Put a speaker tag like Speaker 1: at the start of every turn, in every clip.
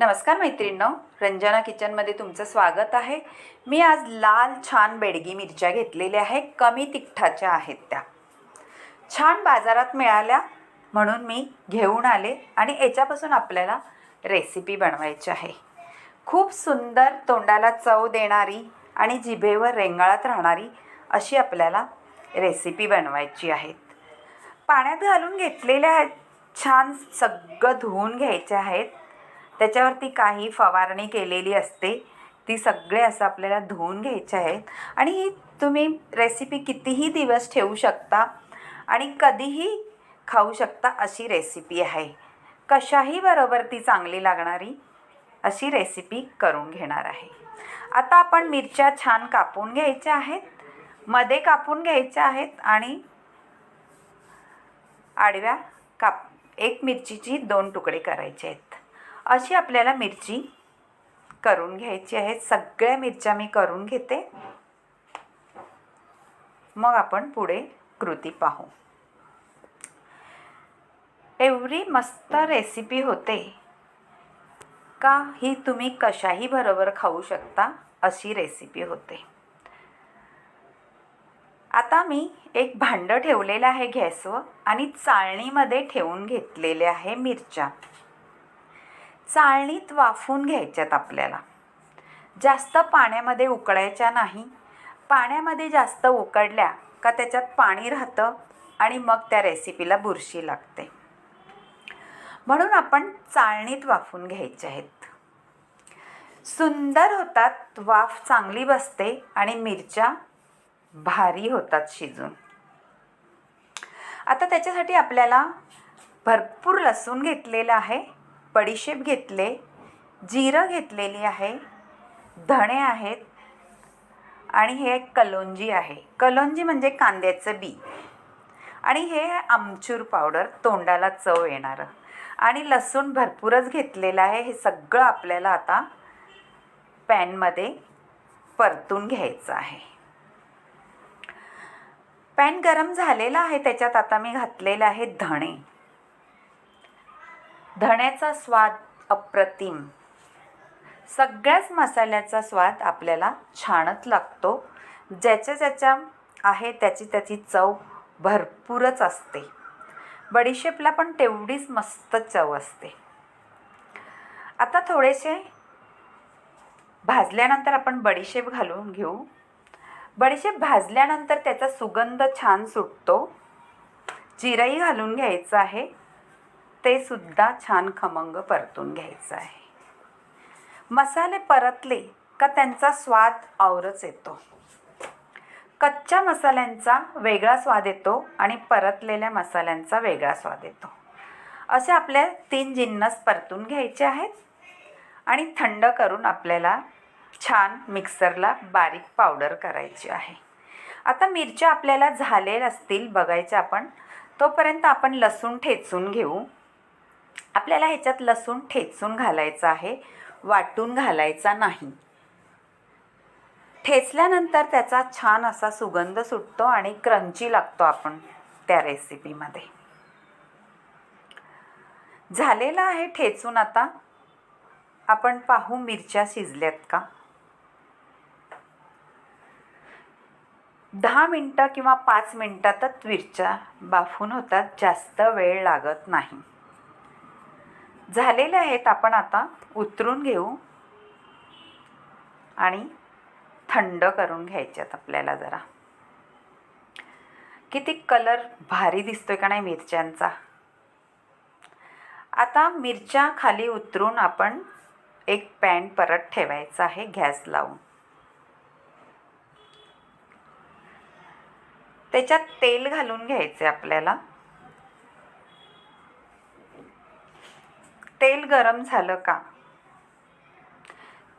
Speaker 1: नमस्कार मैत्रिणींनो रंजना किचनमध्ये तुमचं स्वागत आहे. मी आज लाल छान बेडगी मिरच्या घेतलेल्या आहे कमी तिखटाच्या आहेत त्या. छान बाजारात मिळाल्या म्हणून मी घेऊन आले आणि याच्यापासून आपल्याला रेसिपी बनवायची आहे. खूप सुंदर तोंडाला चव देणारी आणि जिभेवर रेंगाळत राहणारी अशी आपल्याला रेसिपी बनवायची आहेत पाण्यात घालून घेतलेल्या आहेत छान सगळं धुवून घ्यायचे आहेत. त्याच्यावरती काही फवारणी केलेली असते. ती सगळे असं आपल्याला धुवून घ्यायचे आहेत. आणि ही तुम्ही रेसिपी कितीही दिवस ठेवू शकता आणि कधीही खाऊ शकता अशी रेसिपी आहे. कशाही बरोबर ती चांगली लागणारी अशी रेसिपी करून घेणार आहे. आता आपण मिरच्या छान कापून घ्यायच्या आहेत. मध्ये कापून घ्यायच्या आहेत आणि आडव्या काप एक मिरचीची दोन तुकडे करायचे आहेत. अशी आपल्याला मिरची करून घ्यायची आहे. सगळ्या मिरच्या मी करून घेते. मग आपण पुढे कृती पाहू. एवढी मस्त रेसिपी होते. का ही तुम्ही कशाही बरोबर खाऊ शकता अशी रेसिपी होते. आता मी एक भांडं ठेवलेलं आहे गॅसवर आणि चाळणीमध्ये ठेवून घेतलेले आहे मिरच्या. चाळणीत वाफून घ्यायच्यात आपल्याला. जास्त पाण्यामध्ये उकळायच्या नाही. पाण्यामध्ये जास्त उकडल्या का त्याच्यात पाणी राहतं आणि मग त्या रेसिपीला बुरशी लागते. म्हणून आपण चाळणीत वाफून घ्यायचे आहेत. सुंदर होतात वाफ चांगली बसते आणि मिरच्या भारी होतात शिजून. आता त्याच्यासाठी आपल्याला भरपूर लसूण घेतलेलं आहे. बडीशेप घेतले जिरं घेतलेली आहे धणे आहेत आणि हे एक कलोंजी आहे. कलोंजी म्हणजे कांद्याचं बी. आणि हे आमचूर पावडर तोंडाला चव येणारं. आणि लसूण भरपूरच घेतलेलं आहे. हे सगळं आपल्याला आता पॅनमध्ये परतून घ्यायचं आहे. पॅन गरम झालेला आहे. त्याच्यात आता मी घातलेलं आहे धणे. धण्याचा स्वाद अप्रतिम. सगळ्याच मसाल्याचा स्वाद आपल्याला छानच लागतो. ज्याच्या ज्याच्या आहे त्याची त्याची चव भरपूरच असते. बडीशेपला पण तेवढीच मस्त चव असते. आता थोडेसे भाजल्यानंतर आपण बडीशेप घालून घेऊ. बडीशेप भाजल्यानंतर त्याचा सुगंध छान सुटतो. जिरंही घालून घ्यायचं आहे. ते सुद्धा छान खमंग परतून घ्यायचं आहे. मसाले परतले का त्यांचा स्वाद आवरच येतो. कच्च्या मसाल्यांचा वेगळा स्वाद येतो आणि परतलेल्या मसाल्यांचा वेगळा स्वाद येतो. असे आपल्या तीन जिन्नस परतून घ्यायचे आहेत आणि थंड करून आपल्याला छान मिक्सरला बारीक पावडर करायची आहे. आता मिरच्या आपल्याला झालेल्या असतील बघायच्या आपण तोपर्यंत आपण लसूण ठेचून घेऊ. आपल्याला ह्याच्यात लसूण ठेचून घालायचं आहे वाटून घालायचा नाही. ठेचल्यानंतर त्याचा छान असा सुगंध सुटतो आणि क्रंची लागतो आपण त्या रेसिपीमध्ये. झालेला आहे ठेचून आता. आपण पाहू मिरच्या शिजल्यात का? दहा मिनटं किंवा पाच मिनटातच मिरच्या बाफून होतात जास्त वेळ लागत नाही. झालेले आहेत आपण आता उतरून घेऊ आणि थंड करून घ्यायच्यात आपल्याला जरा. किती कलर भारी दिसतोय का नाही मिरच्यांचा? आता मिरच्या खाली उतरून आपण एक पॅन परत ठेवायचा आहे गॅस लावून. त्याच्यात तेल घालून घ्यायचे आपल्याला. तेल गरम झालं का?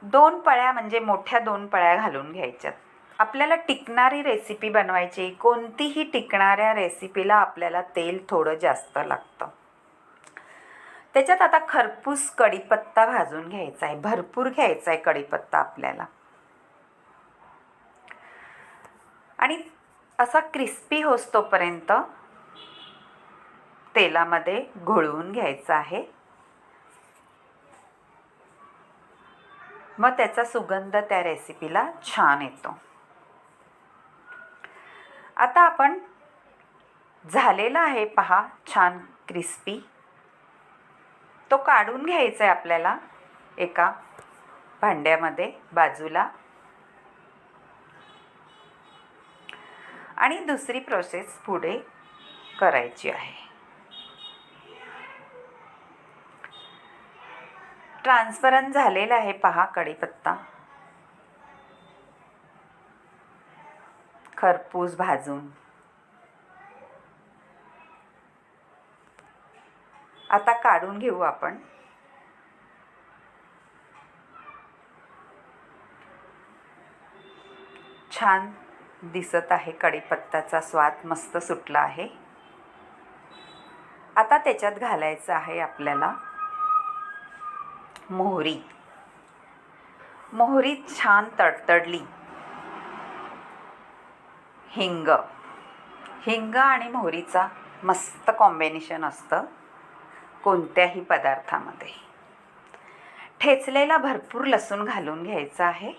Speaker 1: दोन पळ्या म्हणजे मोठ्या दोन पळ्या घालून घ्यायच्यात. आपल्याला टिकणारी रेसिपी बनवायची कोणतीही टिकणाऱ्या रेसिपीला आपल्याला तेल थोडं जास्त लागतं. त्याच्यात आता खरपूस कढीपत्ता भाजून घ्यायचा आहे. भरपूर घ्यायचा आहे कढीपत्ता आपल्याला. आणि असा क्रिस्पी होस्तोपर्यंत तेलामध्ये घोळवून घ्यायचा आहे. मग त्याचा सुगंध त्या रेसिपीला छान येतो. आता आपण झालेला आहे पहा छान क्रिस्पी तो काढून घ्यायचा आहे आपल्याला एका भांड्यामध्ये बाजूला. आणि दुसरी प्रोसेस पुढे करायची आहे. ट्रान्सपरंट झालेला आहे पहा कढीपत्ता. खरपूस भाजून. आता काढून घेऊ आपण. छान दिसत आहे कढीपत्त्याचा स्वाद मस्त सुटला आहे. आता त्याच्यात घालायचं आहे आपल्याला. मोहरी मोहरी छान तडतडली. हिंग. हिंग आणि मोहरीचा मस्त कॉम्बिनेशन असतं कोणत्याही पदार्थामध्ये. ठेचलेला भरपूर लसूण घालून घ्यायचा आहे.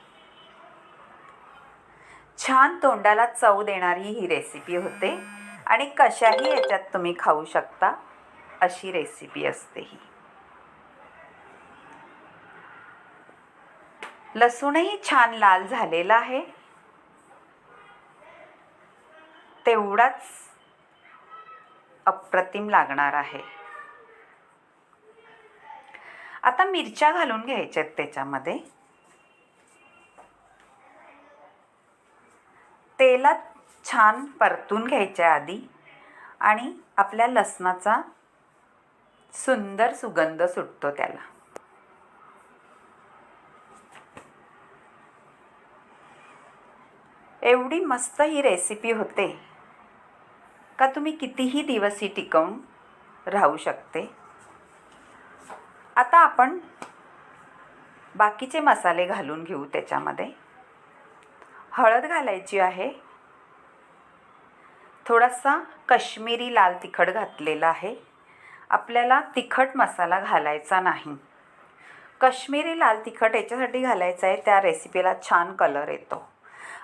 Speaker 1: छान तोंडाला चव देणारी ही रेसिपी होते आणि कशाही याच्यात तुम्ही खाऊ शकता अशी रेसिपी असते ही. लसूणही छान लाल झालेला आहे. तेवढाच अप्रतिम लागणार आहे. आता मिरच्या घालून घ्यायच्यात त्याच्यामध्ये. तेलात छान परतून घ्यायच्या आधी आणि आपल्या लसणाचा सुंदर सुगंध सुटतो त्याला. एवढी मस्त ही रेसिपी होते. का तुम्ही कितीही दिवस ही टिकवून राहू शकते. आता आपण बाकीचे मसाले घालून घेऊ त्याच्यामध्ये. हळद घालायची आहे. थोडासा कश्मीरी लाल तिखट घातलेला आहे. आपल्याला तिखट मसाला घालायचा नाही. कश्मीरी लाल तिखट याच्यासाठी घालायचं आहे त्या रेसिपीला छान कलर येतो.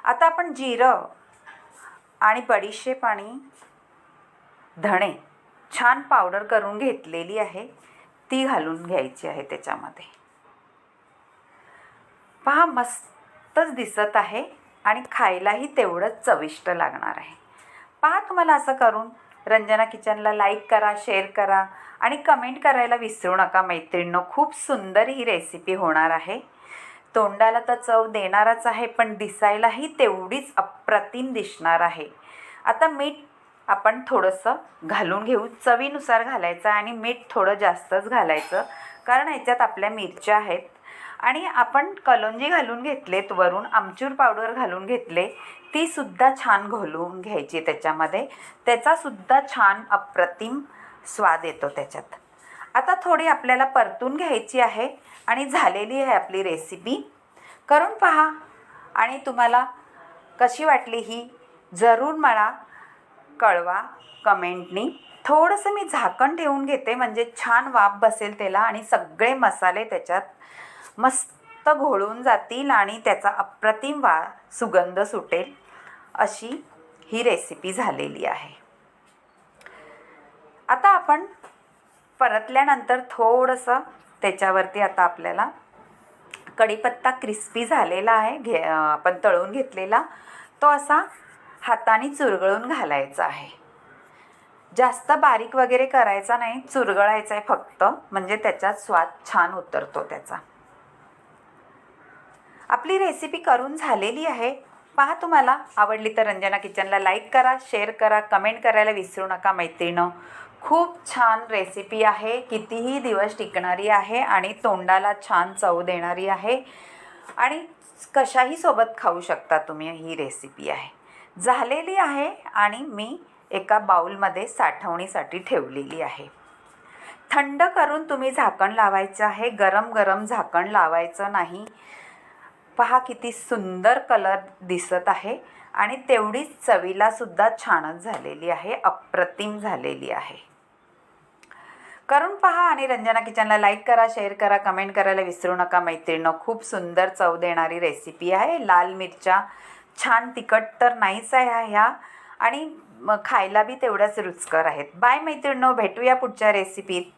Speaker 1: आता आपण जिरं आणि बडीशेप आणि धणे छान पावडर करून घेतलेली आहे. ती घालून घ्यायची आहे त्याच्यामध्ये. पहा मस्तच दिसत आहे आणि खायलाही तेवढंच चविष्ट लागणार आहे. पहा तुम्हाला असं करून रंजना किचनला लाईक करा शेअर करा आणि कमेंट करायला विसरू नका मैत्रिणींनो. खूप सुंदर ही रेसिपी होणार आहे. तोंडाला तर चव देणारच आहे पण दिसायलाही तेवढीच अप्रतिम दिसणार आहे. आता मीठ आपण थोडंसं घालून घेऊ. चवीनुसार घालायचं आणि मीठ थोडं जास्तच घालायचं कारण ह्याच्यात आपल्या मिरच्या आहेत. आणि आपण कलोंजी घालून घेतलेत वरून आमचूर पावडर घालून घेतले तीसुद्धा छान घालून घ्यायची त्याच्यामध्ये. त्याचासुद्धा छान अप्रतिम स्वाद येतो त्याच्यात. आता थोडी आपल्याला परतून घ्यायची आहे आणि झालेली आहे आपली रेसिपी करून पहा. आणि तुम्हाला कशी वाटली ही जरूर मला कळवा कमेंटनी. थोडंसं मी झाकण ठेवून घेते म्हणजे छान वाफ बसेल त्याला आणि सगळे मसाले त्याच्यात मस्त घोळून जातील आणि त्याचा अप्रतिम वा सुगंध सुटेल. अशी ही रेसिपी झालेली आहे. आता आपण परतल्यानंतर थोडंसं त्याच्यावरती आता आपल्याला कढीपत्ता क्रिस्पी झालेला आहे. घे आपण तळून घेतलेला. तो असा हाताने चुरगळून घालायचा आहे. जास्त बारीक वगैरे करायचा नाही. चुरगळायचा आहे फक्त. म्हणजे त्याच्यात स्वाद छान उतरतो त्याचा. आपली रेसिपी करून झालेली आहे. पहा तुम्हाला. आवडली तर रंजना किचनला लाईक करा शेअर करा कमेंट करायला विसरू नका मैत्रिणं. खूप छान रेसिपी आहे. कितीही दिवस टिकणारी आहे आणि तोंडाला छान चव देणारी आहे. आणि कशाही सोबत खाऊ शकता तुम्ही ही रेसिपी आहे. झालेली आहे आणि मी एका बाऊलमध्ये साठवणीसाठी ठेवलेली आहे. थंड करून तुम्ही झाकण लावायचं आहे. गरम गरम झाकण लावायचं नाही. पहा किती सुंदर कलर दिसत आहे. आणि तेवढीच चवीलासुद्धा छानच झालेली आहे. अप्रतिम झालेली आहे. करून पहा आणि रंजना किचनला लाईक करा शेअर करा कमेंट करायला विसरू नका. मैत्रिणं खूप सुंदर चव देणारी रेसिपी आहे. लाल मिरच्या छान तिखट तर नाहीच आहे ह्या. आणि खायला बी तेवढ्याच रुचकर आहेत. बाय मैत्रिणं भेटूया पुढच्या रेसिपीत